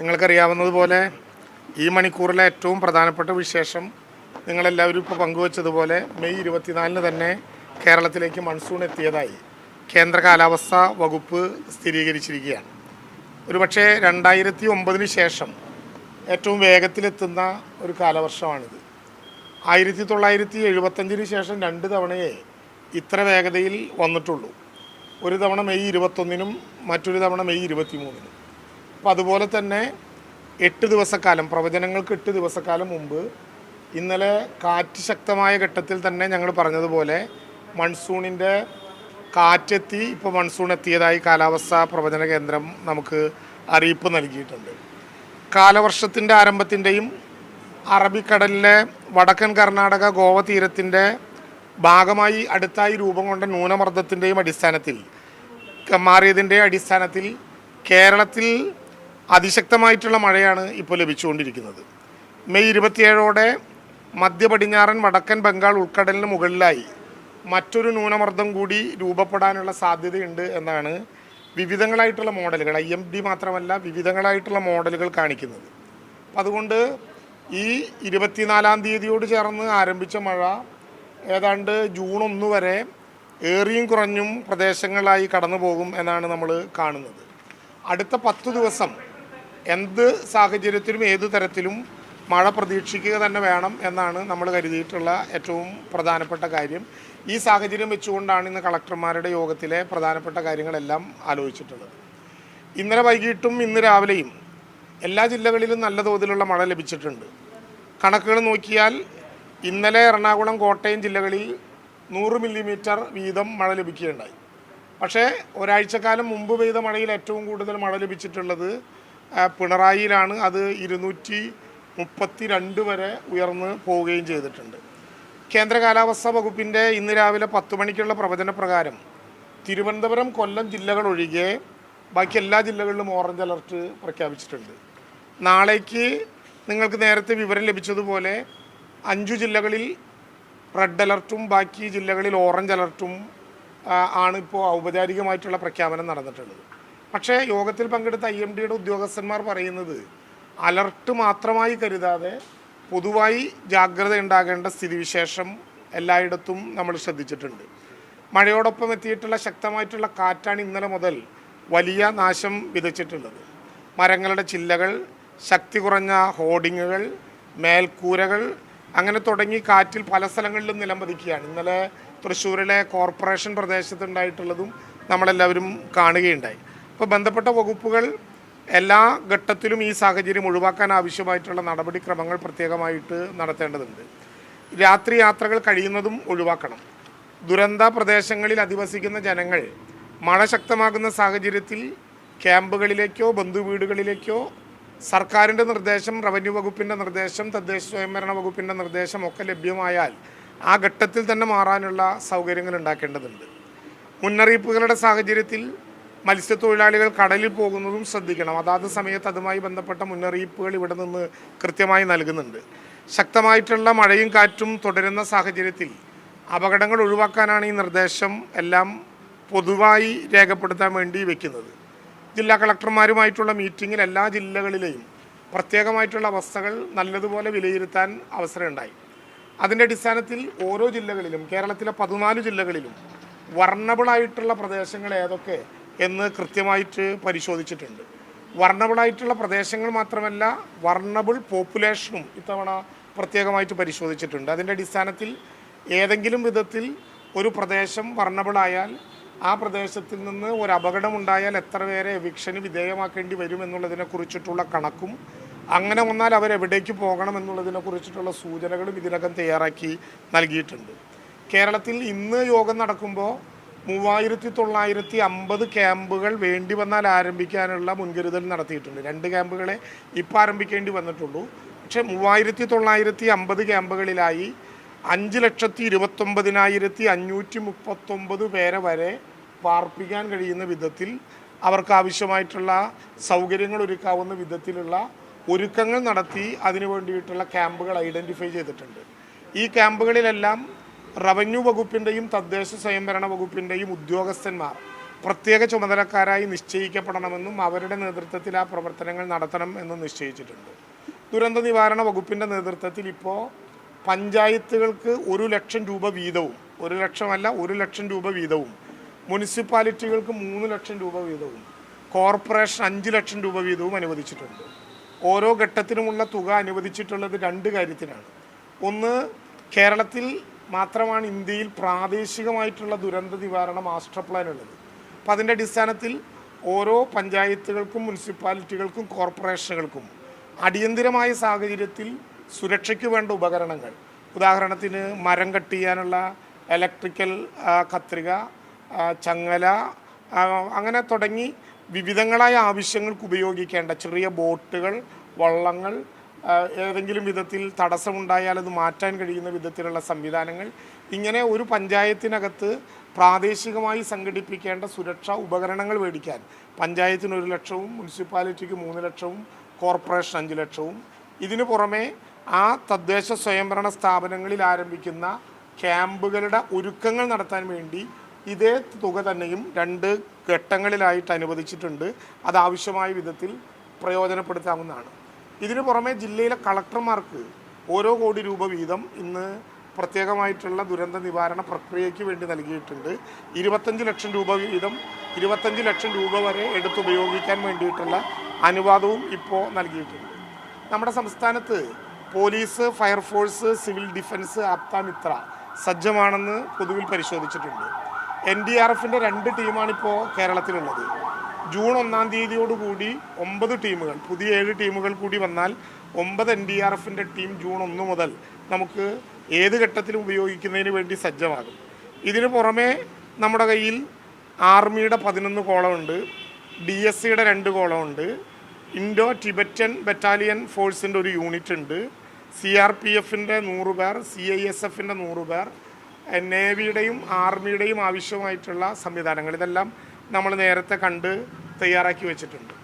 നിങ്ങൾക്കറിയാവുന്നതുപോലെ ഈ മണിക്കൂറിലെ ഏറ്റവും പ്രധാനപ്പെട്ട വിശേഷം നിങ്ങളെല്ലാവരും ഇപ്പോൾ പങ്കുവച്ചതുപോലെ മെയ് ഇരുപത്തിനാലിന് തന്നെ കേരളത്തിലേക്ക് മൺസൂൺ എത്തിയതായി. കേന്ദ്ര കാലാവസ്ഥാ വകുപ്പ് സ്ഥിരീകരിച്ചിരിക്കുകയാണ്. ഒരുപക്ഷെ രണ്ടായിരത്തി ഒമ്പതിന് ശേഷം ഏറ്റവും വേഗത്തിലെത്തുന്ന ഒരു കാലവർഷമാണിത്. ആയിരത്തി തൊള്ളായിരത്തി എഴുപത്തഞ്ചിന് ശേഷം രണ്ട് തവണയേ ഇത്ര വേഗതയിൽ വന്നിട്ടുള്ളൂ. ഒരു തവണ മെയ് ഇരുപത്തൊന്നിനും മറ്റൊരു തവണ മെയ് ഇരുപത്തി മൂന്നിനും അപ്പോൾ അതുപോലെ തന്നെ എട്ട് ദിവസക്കാലം പ്രവചനങ്ങൾക്ക് എട്ട് ദിവസക്കാലം മുമ്പ് ഇന്നലെ കാറ്റ് ശക്തമായ ഘട്ടത്തിൽ തന്നെ ഞങ്ങൾ പറഞ്ഞതുപോലെ മൺസൂണിന്റെ കാറ്റെത്തി ഇപ്പോൾ മൺസൂൺ എത്തിയതായി കാലാവസ്ഥാ പ്രവചന കേന്ദ്രം നമുക്ക് അറിയിപ്പ് നൽകിയിട്ടുണ്ട്. കാലവർഷത്തിന്റെ ആരംഭത്തിന്റെയും അറബിക്കടലിലെ വടക്കൻ കർണാടക ഗോവ തീരത്തിന്റെ ഭാഗമായി അടുത്തായി രൂപം കൊണ്ട ന്യൂനമർദ്ദത്തിന്റെയും അടിസ്ഥാനത്തിൽ മാറിയതിന്റെ അടിസ്ഥാനത്തിൽ കേരളത്തിൽ അതിശക്തമായിട്ടുള്ള മഴയാണ് ഇപ്പോൾ ലഭിച്ചുകൊണ്ടിരിക്കുന്നത്. മെയ് ഇരുപത്തിയേഴോടെ മധ്യ പടിഞ്ഞാറൻ വടക്കൻ ബംഗാൾ ഉൾക്കടലിന് മുകളിലായി മറ്റൊരു ന്യൂനമർദ്ദം കൂടി രൂപപ്പെടാനുള്ള സാധ്യതയുണ്ട് എന്നാണ് വിവിധങ്ങളായിട്ടുള്ള മോഡലുകൾ. ഐ എം ഡി മാത്രമല്ല വിവിധങ്ങളായിട്ടുള്ള മോഡലുകൾ കാണിക്കുന്നത്. അതുകൊണ്ട് ഈ ഇരുപത്തിനാലാം തീയതിയോട് ചേർന്ന് ആരംഭിച്ച മഴ ഏതാണ്ട് ജൂൺ ഒന്ന് വരെ ഏറിയും കുറഞ്ഞും പ്രദേശങ്ങളായി കടന്നു പോകും എന്നാണ് നമ്മൾ കാണുന്നത്. അടുത്ത പത്ത് ദിവസം എന്ത് സാഹചര്യത്തിലും ഏത് തരത്തിലും മഴ പ്രതീക്ഷിക്കുക തന്നെ വേണം എന്നാണ് നമ്മൾ കരുതിയിട്ടുള്ള ഏറ്റവും പ്രധാനപ്പെട്ട കാര്യം. ഈ സാഹചര്യം വെച്ചുകൊണ്ടാണ് ഇന്ന് കളക്ടർമാരുടെ യോഗത്തിലെ പ്രധാനപ്പെട്ട കാര്യങ്ങളെല്ലാം ആലോചിച്ചിട്ടുള്ളത്. ഇന്നലെ വൈകിട്ടും ഇന്ന് രാവിലെയും എല്ലാ ജില്ലകളിലും നല്ല തോതിലുള്ള മഴ ലഭിച്ചിട്ടുണ്ട്. കണക്കുകൾ നോക്കിയാൽ ഇന്നലെ എറണാകുളം കോട്ടയം ജില്ലകളിൽ നൂറ് മില്ലിമീറ്റർ വീതം മഴ ലഭിക്കുകയുണ്ടായി. പക്ഷേ ഒരാഴ്ചക്കാലം മുമ്പ് പെയ്ത മഴയിൽ ഏറ്റവും കൂടുതൽ മഴ ലഭിച്ചിട്ടുള്ളത് പിണറായിയിലാണ് അത് ഇരുന്നൂറ്റി മുപ്പത്തി രണ്ട് വരെ ഉയർന്ന് പോവുകയും ചെയ്തിട്ടുണ്ട്. കേന്ദ്ര കാലാവസ്ഥാ വകുപ്പിന്റെ ഇന്ന് രാവിലെ പത്ത് മണിക്കുള്ള പ്രവചന പ്രകാരം തിരുവനന്തപുരം കൊല്ലം ജില്ലകൾ ഒഴികെ ബാക്കി എല്ലാ ജില്ലകളിലും ഓറഞ്ച് അലർട്ട് പ്രഖ്യാപിച്ചിട്ടുണ്ട്. നാളേക്ക് നിങ്ങൾക്ക് നേരത്തെ വിവരം ലഭിച്ചതുപോലെ അഞ്ചു ജില്ലകളിൽ റെഡ് അലർട്ടും ബാക്കി ജില്ലകളിൽ ഓറഞ്ച് അലർട്ടും ആണ് ഇപ്പോൾ ഔപചാരികമായിട്ടുള്ള പ്രഖ്യാപനം നടന്നിട്ടുള്ളത്. പക്ഷേ യോഗത്തിൽ പങ്കെടുത്ത ഐ എം ഡിയുടെ ഉദ്യോഗസ്ഥന്മാർ പറയുന്നത് അലർട്ട് മാത്രമായി കരുതാതെ പൊതുവായി ജാഗ്രത ഉണ്ടാകേണ്ട സ്ഥിതിവിശേഷം എല്ലായിടത്തും നമ്മൾ ശ്രദ്ധിച്ചിട്ടുണ്ട്. മഴയോടൊപ്പം എത്തിയിട്ടുള്ള ശക്തമായിട്ടുള്ള കാറ്റാണ് ഇന്നലെ മുതൽ വലിയ നാശം വിതച്ചിട്ടുള്ളത്. മരങ്ങളുടെ ചില്ലകൾ ശക്തി കുറഞ്ഞ ഹോർഡിങ്ങുകൾ മേൽക്കൂരകൾ അങ്ങനെ തുടങ്ങി കാറ്റിൽ പല സ്ഥലങ്ങളിലും നിലംപതിക്കുകയാണ് ഇന്നലെ തൃശ്ശൂരിലെ കോർപ്പറേഷൻ പ്രദേശത്തുണ്ടായിട്ടുള്ളതും നമ്മളെല്ലാവരും കാണുകയുണ്ടായി. അപ്പോൾ ബന്ധപ്പെട്ട വകുപ്പുകൾ എല്ലാ ഘട്ടത്തിലും ഈ സാഹചര്യം ഒഴിവാക്കാൻ ആവശ്യമായിട്ടുള്ള നടപടിക്രമങ്ങൾ പ്രത്യേകമായിട്ട് നടത്തേണ്ടതുണ്ട്. രാത്രി യാത്രകൾ കഴിയുന്നതും ഒഴിവാക്കണം. ദുരന്ത പ്രദേശങ്ങളിൽ അധിവസിക്കുന്ന ജനങ്ങൾ മഴ ശക്തമാകുന്ന സാഹചര്യത്തിൽ ക്യാമ്പുകളിലേക്കോ ബന്ധുവീടുകളിലേക്കോ സർക്കാരിന്റെ നിർദ്ദേശം റവന്യൂ വകുപ്പിന്റെ നിർദ്ദേശം തദ്ദേശ സ്വയംഭരണ വകുപ്പിന്റെ നിർദ്ദേശം ഒക്കെ ലഭ്യമായാൽ ആ ഘട്ടത്തിൽ തന്നെ മാറാനുള്ള സൗകര്യങ്ങൾ ഉണ്ടാക്കേണ്ടതുണ്ട്. മുന്നറിയിപ്പുകളുടെ സാഹചര്യത്തിൽ മത്സ്യത്തൊഴിലാളികൾ കടലിൽ പോകുന്നതും ശ്രദ്ധിക്കണം. അതാത് സമയത്ത് അതുമായി ബന്ധപ്പെട്ട മുന്നറിയിപ്പുകൾ ഇവിടെ നിന്ന് കൃത്യമായി നൽകുന്നുണ്ട്. ശക്തമായിട്ടുള്ള മഴയും കാറ്റും തുടരുന്ന സാഹചര്യത്തിൽ അപകടങ്ങൾ ഒഴിവാക്കാനാണ് ഈ നിർദ്ദേശം എല്ലാം പൊതുവായി രേഖപ്പെടുത്താൻ വേണ്ടി വെക്കുന്നത്. ജില്ലാ കളക്ടർമാരുമായിട്ടുള്ള മീറ്റിങ്ങിൽ എല്ലാ ജില്ലകളിലെയും പ്രത്യേകമായിട്ടുള്ള അവസ്ഥകൾ നല്ലതുപോലെ വിലയിരുത്താൻ അവസരമുണ്ടായി. അതിന്റെ അടിസ്ഥാനത്തിൽ ഓരോ ജില്ലകളിലും കേരളത്തിലെ പതിനാല് ജില്ലകളിലും വർണബിളായിട്ടുള്ള പ്രദേശങ്ങൾ ഏതൊക്കെ എന്ന് കൃത്യമായിട്ട് പരിശോധിച്ചിട്ടുണ്ട്. വർണബിളായിട്ടുള്ള പ്രദേശങ്ങൾ മാത്രമല്ല വർണബിൾ പോപ്പുലേഷനും ഇത്തവണ പ്രത്യേകമായിട്ട് പരിശോധിച്ചിട്ടുണ്ട്. അതിന്റെ അടിസ്ഥാനത്തിൽ ഏതെങ്കിലും വിധത്തിൽ ഒരു പ്രദേശം വർണബിളായാൽ ആ പ്രദേശത്തിൽ നിന്ന് ഒരു അപകടമുണ്ടായാൽ എത്ര പേരെ എവിക്ഷന് വിധേയമാക്കേണ്ടി വരും എന്നുള്ളതിനെ കുറിച്ചിട്ടുള്ള കണക്കും അങ്ങനെ വന്നാൽ അവരെവിടേക്ക് പോകണം എന്നുള്ളതിനെ കുറിച്ചിട്ടുള്ള സൂചനകളും ഇതിനകം തയ്യാറാക്കി നൽകിയിട്ടുണ്ട്. കേരളത്തിൽ ഇന്ന് യോഗം നടക്കുമ്പോൾ മൂവായിരത്തി തൊള്ളായിരത്തി അമ്പത് ക്യാമ്പുകൾ വേണ്ടി വന്നാൽ ആരംഭിക്കാനുള്ള മുൻകരുതൽ നടത്തിയിട്ടുണ്ട്. രണ്ട് ക്യാമ്പുകളെ ഇപ്പം ആരംഭിക്കേണ്ടി വന്നിട്ടുള്ളൂ. പക്ഷേ മൂവായിരത്തി തൊള്ളായിരത്തി അമ്പത് ക്യാമ്പുകളിലായി അഞ്ച് ലക്ഷത്തി ഇരുപത്തൊമ്പതിനായിരത്തി അഞ്ഞൂറ്റി മുപ്പത്തൊമ്പത് പേരെ വരെ പാർപ്പിക്കാൻ കഴിയുന്ന വിധത്തിൽ അവർക്ക് ആവശ്യമായിട്ടുള്ള സൗകര്യങ്ങൾ ഒരുക്കാവുന്ന വിധത്തിലുള്ള ഒരുക്കങ്ങൾ നടത്തി അതിനു വേണ്ടിയിട്ടുള്ള ക്യാമ്പുകൾ ഐഡന്റിഫൈ ചെയ്തിട്ടുണ്ട്. ഈ ക്യാമ്പുകളിലെല്ലാം റവന്യൂ വകുപ്പിന്റെയും തദ്ദേശ സ്വയംഭരണ വകുപ്പിന്റെയും ഉദ്യോഗസ്ഥന്മാർ പ്രത്യേക ചുമതലക്കാരായി നിശ്ചയിക്കപ്പെടണമെന്നും അവരുടെ നേതൃത്വത്തിൽ ആ പ്രവർത്തനങ്ങൾ നടത്തണം എന്നും നിശ്ചയിച്ചിട്ടുണ്ട്. ദുരന്ത നിവാരണ വകുപ്പിന്റെ നേതൃത്വത്തിൽ ഇപ്പോൾ പഞ്ചായത്തുകൾക്ക് ഒരു ലക്ഷം രൂപ വീതവും ഒരു ലക്ഷമല്ല ഒരു ലക്ഷം രൂപ വീതവും മുനിസിപ്പാലിറ്റികൾക്ക് മൂന്ന് ലക്ഷം രൂപ വീതവും കോർപ്പറേഷൻ അഞ്ച് ലക്ഷം രൂപ വീതവും അനുവദിച്ചിട്ടുണ്ട്. ഓരോ ഘട്ടത്തിനുമുള്ള തുക അനുവദിച്ചിട്ടുള്ളത് രണ്ട് കാര്യത്തിനാണ്. ഒന്ന് കേരളത്തിൽ മാത്രമാണ് ഇന്ത്യയിൽ പ്രാദേശികമായിട്ടുള്ള ദുരന്ത നിവാരണ മാസ്റ്റർ പ്ലാൻ ഉള്ളത്. അപ്പം അതിന്റെ അടിസ്ഥാനത്തിൽ ഓരോ പഞ്ചായത്തുകൾക്കും മുനിസിപ്പാലിറ്റികൾക്കും കോർപ്പറേഷനുകൾക്കും അടിയന്തിരമായ സാഹചര്യത്തിൽ സുരക്ഷയ്ക്ക് വേണ്ട ഉപകരണങ്ങൾ. ഉദാഹരണത്തിന് മരം കട്ട് ചെയ്യാനുള്ള ഇലക്ട്രിക്കൽ കത്രിക ചങ്ങല അങ്ങനെ തുടങ്ങി വിവിധങ്ങളായ ആവശ്യങ്ങൾക്ക് ഉപയോഗിക്കേണ്ട ചെറിയ ബോട്ടുകൾ വള്ളങ്ങൾ ഏതെങ്കിലും വിധത്തിൽ തടസ്സമുണ്ടായാൽ അത് മാറ്റാൻ കഴിയുന്ന വിധത്തിലുള്ള സംവിധാനങ്ങൾ. ഇങ്ങനെ ഒരു പഞ്ചായത്തിനകത്ത് പ്രാദേശികമായി സംഘടിപ്പിക്കേണ്ട സുരക്ഷാ ഉപകരണങ്ങൾ മേടിക്കാൻ. പഞ്ചായത്തിന് ഒരു ലക്ഷവും മുനിസിപ്പാലിറ്റിക്ക് മൂന്ന് ലക്ഷവും കോർപ്പറേഷൻ അഞ്ച് ലക്ഷവും. ഇതിനു പുറമെ ആ തദ്ദേശ സ്വയംഭരണ സ്ഥാപനങ്ങളിൽ ആരംഭിക്കുന്ന ക്യാമ്പുകളുടെ ഒരുക്കങ്ങൾ നടത്താൻ വേണ്ടി ഇതേ തുക തന്നെയും രണ്ട് ഘട്ടങ്ങളിലായിട്ട് അനുവദിച്ചിട്ടുണ്ട്. അത് ആവശ്യമായ വിധത്തിൽ പ്രയോജനപ്പെടുത്താവുന്നതാണ്. ഇതിനു പുറമെ ജില്ലയിലെ കളക്ടർമാർക്ക് ഓരോ കോടി രൂപ വീതം ഇന്ന് പ്രത്യേകമായിട്ടുള്ള ദുരന്ത നിവാരണ പ്രക്രിയയ്ക്ക് വേണ്ടി നൽകിയിട്ടുണ്ട്. ഇരുപത്തഞ്ച് ലക്ഷം രൂപ വീതം ഇരുപത്തഞ്ച് ലക്ഷം രൂപ വരെ എടുത്തുപയോഗിക്കാൻ വേണ്ടിയിട്ടുള്ള അനുവാദവും ഇപ്പോൾ നൽകിയിട്ടുണ്ട്. നമ്മുടെ സംസ്ഥാനത്ത് police fire force civil defence Aapthamitra സജ്ജമാണെന്ന് പൊതുവിൽ പരിശോധിച്ചിട്ടുണ്ട്. എൻ ഡി ആർ എഫിന്റെ രണ്ട് ടീമാണിപ്പോൾ കേരളത്തിലുള്ളത്. ജൂൺ ഒന്നാം തീയതിയോടുകൂടി ഒമ്പത് ടീമുകൾ പുതിയ ഏഴ് ടീമുകൾ കൂടി വന്നാൽ ഒമ്പത് എൻ ഡി ആർ എഫിന്റെ ടീം ജൂൺ ഒന്ന് മുതൽ നമുക്ക് ഏത് ഘട്ടത്തിലും ഉപയോഗിക്കുന്നതിന് വേണ്ടി സജ്ജമാകും. ഇതിനു പുറമേ നമ്മുടെ കയ്യിൽ ആർമിയുടെ പതിനൊന്ന് കോളമുണ്ട് ഡി എസ് സിയുടെ രണ്ട് കോളമുണ്ട് ഇൻഡോ ടിബറ്റൻ ബറ്റാലിയൻ ഫോഴ്സിന്റെ ഒരു യൂണിറ്റ് ഉണ്ട് സി ആർ പി എഫിന്റെ നൂറ് പേർ സി ഐ എസ് എഫിന്റെ നൂറ് പേർ നേവിയുടെയും ആർമിയുടെയും ആവശ്യമായിട്ടുള്ള സംവിധാനങ്ങൾ. ഇതെല്ലാം നമ്മൾ നേരത്തെ കണ്ട് തയ്യാറാക്കി വെച്ചിട്ടുണ്ട്.